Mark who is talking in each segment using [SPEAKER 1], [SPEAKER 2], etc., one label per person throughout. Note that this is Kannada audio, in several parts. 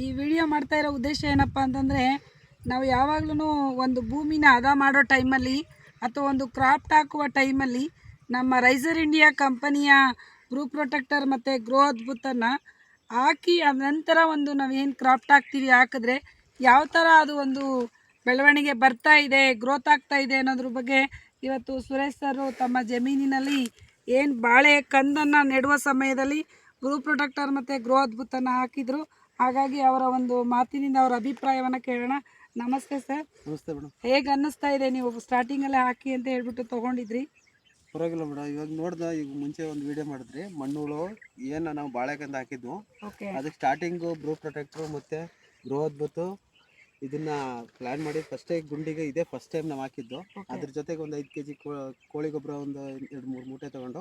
[SPEAKER 1] ಈ ವಿಡಿಯೋ ಮಾಡ್ತಾ ಇರೋ ಉದ್ದೇಶ ಏನಪ್ಪ ಅಂತಂದರೆ, ನಾವು ಯಾವಾಗಲೂ ಒಂದು ಭೂಮಿನ ಹದ ಮಾಡೋ ಟೈಮಲ್ಲಿ ಅಥವಾ ಒಂದು ಕ್ರಾಫ್ಟ್ ಹಾಕುವ ಟೈಮಲ್ಲಿ ನಮ್ಮ ರೈಸರ್ ಇಂಡಿಯಾ ಕಂಪನಿಯ ಗ್ರೂ ಪ್ರೊಟೆಕ್ಟರ್ ಮತ್ತು ಗ್ರೋ ಅದ್ಭುತನ ಹಾಕಿ ನಂತರ ಒಂದು ನಾವೇನು ಕ್ರಾಫ್ಟ್ ಹಾಕ್ತೀವಿ ಹಾಕಿದ್ರೆ ಯಾವ ಥರ ಅದು ಒಂದು ಬೆಳವಣಿಗೆ ಬರ್ತಾ ಇದೆ, ಗ್ರೋತ್ ಆಗ್ತಾ ಇದೆ ಅನ್ನೋದ್ರ ಬಗ್ಗೆ ಇವತ್ತು ಸುರೇಶ್ ಸರ್ ತಮ್ಮ ಜಮೀನಿನಲ್ಲಿ ಏನು ಬಾಳೆ ಕಂದನ್ನು ನೆಡುವ ಸಮಯದಲ್ಲಿ ಗ್ರೂ ಪ್ರೊಟೆಕ್ಟರ್ ಮತ್ತು ಗ್ರೋ ಅದ್ಭುತನ ಹಾಕಿದ್ರು. ಹಾಗಾಗಿ ಅವರ ಒಂದು ಮಾತಿನಿಂದ ಅವರ ಅಭಿಪ್ರಾಯವನ್ನು ಕೇಳೋಣ. ನಮಸ್ತೆ ಸರ್.
[SPEAKER 2] ನಮಸ್ತೆ ಮೇಡಮ್.
[SPEAKER 1] ಹೇಗೆ ಅನ್ನಿಸ್ತಾ ಇದೆ ನೀವು ಸ್ಟಾರ್ಟಿಂಗಲ್ಲೇ ಹಾಕಿ ಅಂತ ಹೇಳ್ಬಿಟ್ಟು ತಗೊಂಡಿದ್ರಿ?
[SPEAKER 2] ಪರವಾಗಿಲ್ಲ ಮೇಡಮ್. ಇವಾಗ ನೋಡ್ದ ಈಗ ಮುಂಚೆ ಒಂದು ವಿಡಿಯೋ ಮಾಡಿದ್ರಿ. ಮಣ್ಣುಗಳು ಏನು ನಾವು ಬಾಳೆಕಂದ ಹಾಕಿದ್ವು.
[SPEAKER 1] ಓಕೆ.
[SPEAKER 2] ಅದಕ್ಕೆ ಸ್ಟಾರ್ಟಿಂಗು ಬ್ರೂ ಪ್ರೊಟೆಕ್ಟ್ರು ಮತ್ತು ಅದ್ಬಿಟ್ಟು ಇದನ್ನ ಪ್ಲಾನ್ ಮಾಡಿ ಫಸ್ಟೇ ಗುಂಡಿಗೆ ಇದೇ ಫಸ್ಟ್ ಟೈಮ್ ನಾವು ಹಾಕಿದ್ದು. ಅದ್ರ ಜೊತೆಗೆ ಒಂದು ಐದು ಕೆಜಿ ಕೋಳಿ ಗೊಬ್ಬರ ಒಂದು ಎರಡು ಮೂರು ಮೂಟೆ ತಗೊಂಡು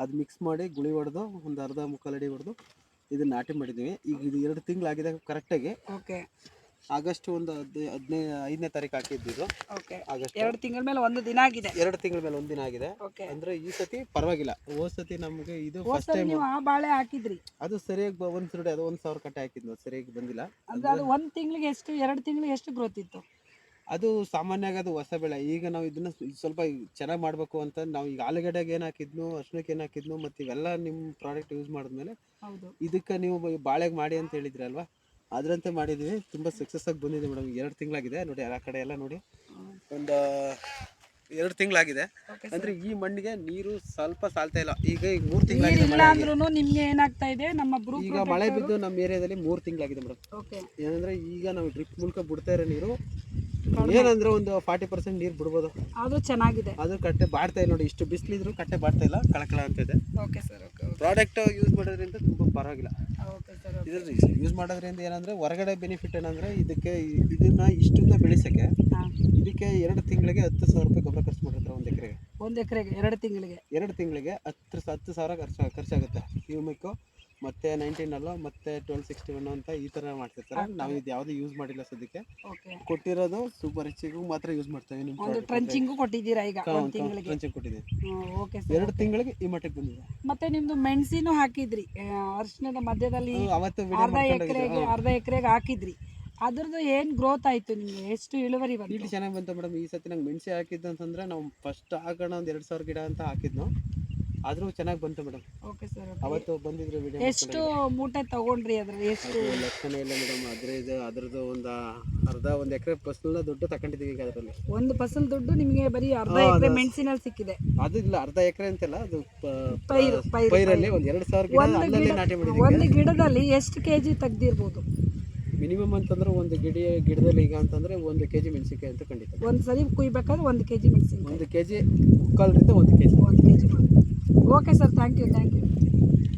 [SPEAKER 2] ಅದು ಮಿಕ್ಸ್ ಮಾಡಿ ಗುಳಿ ಹೊಡೆದು ಒಂದು ಅರ್ಧ ಮುಕ್ಕಾಲು ಅಡಿ ಹೊಡೆದು ಇದನ್ನ ನಾಟಿ ಮಾಡಿದ್ವಿ ಈಗ ಇದು ಎರಡು ತಿಂಗಳಾಗಿದೆ ಕರೆಕ್ಟಾಗಿ.
[SPEAKER 1] ಓಕೆ
[SPEAKER 2] ಆಗಸ್ಟ್ ಒಂದು ಹದ್ ಹದಿನೈದು ಐದನೇ ತಾರೀಕು ಹಾಕಿದ್ದು ಇದು.
[SPEAKER 1] ಓಕೆ
[SPEAKER 2] ಆಗಸ್ಟ್
[SPEAKER 1] ಎರಡು ತಿಂಗಳ ಮೇಲೆ ಒಂದು ದಿನ ಆಗಿದೆ.
[SPEAKER 2] ಎರಡು ತಿಂಗಳ ಮೇಲೆ ಒಂದಿನ ಆಗಿದೆ.
[SPEAKER 1] ಓಕೆ
[SPEAKER 2] ಅಂದ್ರೆ ಈ ಸತಿ ಪರವಾಗಿಲ್ಲ. ಹೋದ ಸತಿ ನಮಗೆ ಇದು ಫಸ್ಟ್ ಟೈಮ್
[SPEAKER 1] ನೀವು ಆ ಬಾಳೆ ಹಾಕಿದ್ರಿ.
[SPEAKER 2] ಅದು ಸರಿಯಾಗಿ ಬ- ಒಂದ್ ಸುರುಡಿ ಅದು ಒಂದ್ ಸಾವಿರ ಕಟ್ಟೆ ಹಾಕಿದ್ನು ಅದು ಸರಿಯಾಗಿ ಬಂದಿಲ್ಲ.
[SPEAKER 1] ಅಂದ್ರೆ ಅದು ಒಂದು ತಿಂಗಳಿಗೆ ಎಷ್ಟು ಎರಡು ತಿಂಗಳಿಗೆ ಎಷ್ಟು ಗ್ರೋತ್ ಇತ್ತು?
[SPEAKER 2] ಅದು ಸಾಮಾನ್ಯವಾಗಿ ಅದು ಹೊಸ ಬೆಳೆ. ಈಗ ನಾವು ಇದನ್ನ ಸ್ವಲ್ಪ ಚೆನ್ನಾಗಿ ಮಾಡಬೇಕು ಅಂತ ನಾವು ಈಗ ಆಲೂಗಡ್ಡೆಗೆ ಏನು ಹಾಕಿದ್ನು ಅರ್ಶನಕ್ಕೆ ಏನು ಹಾಕಿದ್ನು ಮತ್ತು ಇವೆಲ್ಲ ನಿಮ್ಮ ಪ್ರಾಡಕ್ಟ್ ಯೂಸ್ ಮಾಡಿದ್ಮೇಲೆ
[SPEAKER 1] ಹೌದು.
[SPEAKER 2] ಇದಕ್ಕೆ ನೀವು ಬಾಳೆಗೆ ಮಾಡಿ ಅಂತ ಹೇಳಿದ್ರಿ ಅಲ್ವಾ? ಅದರಂತೆ ಮಾಡಿದ್ವಿ. ತುಂಬ ಸಕ್ಸಸ್ ಆಗಿ ಬಂದಿದೆ ಮೇಡಮ್. ಎರಡು ತಿಂಗಳಾಗಿದೆ. ನೋಡಿ ಆ ಕಡೆ ಎಲ್ಲ ನೋಡಿ. ಒಂದು ಎರಡು ತಿಂಗಳಾಗಿದೆ. ಅಂದ್ರೆ ಈ ಮಣ್ಣಿಗೆ ನೀರು ಸ್ವಲ್ಪ ಸಾಲ್ತಾ ಇಲ್ಲ. ಈಗ ಈಗ ಮೂರು ತಿಂಗಳಾಗಿದೆ
[SPEAKER 1] ಇಲ್ಲ
[SPEAKER 2] ಮಳೆ. ಆಗಿ.
[SPEAKER 1] ಅಂದ್ರೂ ನಿಮ್ಗೆ ಏನಾಗ್ತಾ ಇದೆ? ನಮ್ಮ ಬ್ರೂ
[SPEAKER 2] ಈಗ ಮಳೆ ಬಿದ್ದು ನಮ್ಮ ಏರಿಯಾದಲ್ಲಿ ಮೂರು ತಿಂಗಳಾಗಿದೆ ಮೇಡಮ್.
[SPEAKER 1] ಓಕೆ
[SPEAKER 2] ಏನಂದ್ರೆ ಈಗ ನಾವು ಡ್ರಿಪ್ ಮೂಲಕ ಬಿಡ್ತಾ ಇರೋ ನೀರು ಏನಂದ್ರೆ ಒಂದು ಫಾರ್ಟಿ ಪರ್ಸೆಂಟ್ ನೀರು ಬಿಡ್ಬೋದು.
[SPEAKER 1] ಅದು ಚೆನ್ನಾಗಿದೆ.
[SPEAKER 2] ಅದು ಕಟ್ಟೆ ಬಾಡ್ತಾ ಇಲ್ಲ ನೋಡಿ ಇಷ್ಟು ಬಿಸಿಲಿದ್ರು ಕಟ್ಟೆ ಬಾಡ್ತಾ ಇಲ್ಲ ಕಳಕಳ ಅಂತ ಇದೆ.
[SPEAKER 1] Okay sir okay
[SPEAKER 2] product use ಮಾಡೋದ್ರಿಂದ ತುಂಬ ಪರವಾಗಿಲ್ಲ.
[SPEAKER 1] ಓಕೆ ಸರ್
[SPEAKER 2] ಇದ್ರ ಯೂಸ್ ಮಾಡೋದ್ರಿಂದ ಏನಂದ್ರೆ ಹೊರಗಡೆ ಬೆನಿಫಿಟ್ ಏನಂದ್ರೆ ಇದಕ್ಕೆ ಇದನ್ನ ಇಷ್ಟನ್ನ ಬೆಳೆಸಕ್ಕೆ ಇದಕ್ಕೆ ಎರಡು ತಿಂಗಳಿಗೆ ಹತ್ತು ಸಾವಿರ ರೂಪಾಯಿ ಗೊಬ್ಬರ ಖರ್ಚು ಮಾಡಿರ್ತಾರೆ ಒಂದು ಎಕರೆಗೆ.
[SPEAKER 1] ಒಂದು ಎಕರೆಗೆ ಎರಡು ತಿಂಗಳಿಗೆ.
[SPEAKER 2] ಎರಡು ತಿಂಗಳಿಗೆ ಹತ್ತು ಹತ್ತು ಸಾವಿರ ಖರ್ಚು ಖರ್ಚಾಗುತ್ತೆ. ಹ್ಯೂಮಿಕ್ಕು ಮತ್ತೆ ನೈನ್ಟೀನ್ ಅಲ್ಲ ಮತ್ತೆ ಟ್ವೆಲ್ ಸಿಕ್ಸ್ಟಿ ಒನ್ ಅಂತ ಈ ತರ ಮಾಡ್ತಿರ್ತಾರೆ. ನಾವು ಇದು ಯಾವ್ದು ಯೂಸ್ ಮಾಡಿಲ್ಲ ಸದ್ಯಕ್ಕೆ. ಕೊಟ್ಟಿರೋದು ಸೂಪರ್ ಹೆಚ್ಚಿಗೂ ಮಾತ್ರ ಯೂಸ್ ಮಾಡ್ತೇವೆ ನಿಮ್
[SPEAKER 1] ಒಂದು ಟ್ರಂಚಿಂಗು ಕೊಟ್ಟಿದ್ದೀರಾ ಈಗ ಒಂದು ತಿಂಗಳಿಗೆ?
[SPEAKER 2] ಟ್ರಂಚಿಂಗ್ ಕೊಟ್ಟಿದ್ದೀವಿ.
[SPEAKER 1] ಓಕೆ ಸರ್
[SPEAKER 2] ಎರಡು ತಿಂಗಳಿಗೆ ಈ ಮಟ್ಟಕ್ಕೆ ಬಂದಿದೆ.
[SPEAKER 1] ಮತ್ತೆ ನಿಮ್ದು ಮೆಣಸಿನೂ ಹಾಕಿದ್ರಿ ಆ, ಅರಿಶಿಣದ ಮಧ್ಯದಲ್ಲಿ
[SPEAKER 2] ಅವತ್ತು
[SPEAKER 1] ಅರ್ಧ ಎಕರೆಗೆ ಅರ್ಧ ಎಕರೆಗೆ ಹಾಕಿದ್ರಿ. ಅದ್ರದ್ದು ಏನ್ ಗ್ರೋತ್ ಆಯ್ತು ನಿಮ್ಗೆ? ಎಷ್ಟು ಇಳುವರಿ ಬಂತು?
[SPEAKER 2] ಇಲ್ಲಿ ಚೆನ್ನಾಗಿ ಬಂತು ಮೇಡಮ್ ಈ ಸತಿ ನಂಗೆ ಮೆಣಸೆ ಹಾಕಿದ್ದು ಅಂತಂದ್ರೆ ನಾವು ಫಸ್ಟ್ ಹಾಕೋಣ ಒಂದ್ ಎರಡ್ ಸಾವಿರ ಗಿಡ ಅಂತ ಹಾಕಿದ್ನು. ಆದ್ರೂ ಚೆನ್ನಾಗಿ ಬಂತು ಮೇಡಮ್.
[SPEAKER 1] ಓಕೆ ಸರ್
[SPEAKER 2] ಅವತ್ತು ಬಂದಿದ್ರು ವಿಡಿಯೋ
[SPEAKER 1] ಎಷ್ಟು ಮೂಟೆ ತಗೊಂಡ್ರಿ ಅದ್ರಲ್ಲಿ? ಎಷ್ಟು
[SPEAKER 2] ಲಕ್ಷಣ ಇಲ್ಲ ಮೇಡಮ್ ಅದ್ರ ಇದು ಅದ್ರದ್ದು ಒಂದು ಅರ್ಧ ಒಂದು ಎಕರೆ ಫಸಲ್ನ ದುಡ್ಡು ತಗೊಂಡಿದ್ದೀವಿ ಈಗ ಅದರಲ್ಲಿ.
[SPEAKER 1] ಒಂದು ಫಸಲ್ ದುಡ್ಡು ನಿಮಗೆ ಬರೀ ಅರ್ಧ ಎಕರೆ ಮೆಣಸಿನಲ್ಲಿ ಸಿಕ್ಕಿದೆ.
[SPEAKER 2] ಅದು ಇಲ್ಲ ಅರ್ಧ ಎಕರೆ ಅಂತೆಲ್ಲ ಅದು
[SPEAKER 1] ಪೈರು ಪೈರು
[SPEAKER 2] ಪೈರಲ್ಲಿ ಒಂದು ಎರಡು ಸಾವಿರ ಗಿಡ ನಾಟಿ ಮಾಡಿದ್ದೀವಿ.
[SPEAKER 1] ಒಂದು ಗಿಡದಲ್ಲಿ ಎಷ್ಟು ಕೆ ಜಿ ತೆಗ್ದಿರ್ಬೋದು?
[SPEAKER 2] ಮಿನಿಮಮ್ ಅಂತಂದ್ರೆ ಒಂದು ಗಿಡ ಗಿಡದಲ್ಲಿ ಈಗ ಅಂತಂದ್ರೆ ಒಂದು ಕೆ ಜಿ ಮೆಣಸಿನ್ಕಾಯಿ ಅಂತ ಖಂಡಿತ.
[SPEAKER 1] ಒಂದು ಸರಿ ಕುಯ್ಬೇಕಾದ್ರೆ ಒಂದು ಕೆ ಜಿ ಮೆಣಸಿನ್ಕಾಯಿ.
[SPEAKER 2] ಒಂದು ಕೆ ಜಿ ಮುಕ್ಕಾಲರಿಂದ ಒಂದು ಕೆ ಜಿ
[SPEAKER 1] ಒಂದು K G okay sir thank you thank you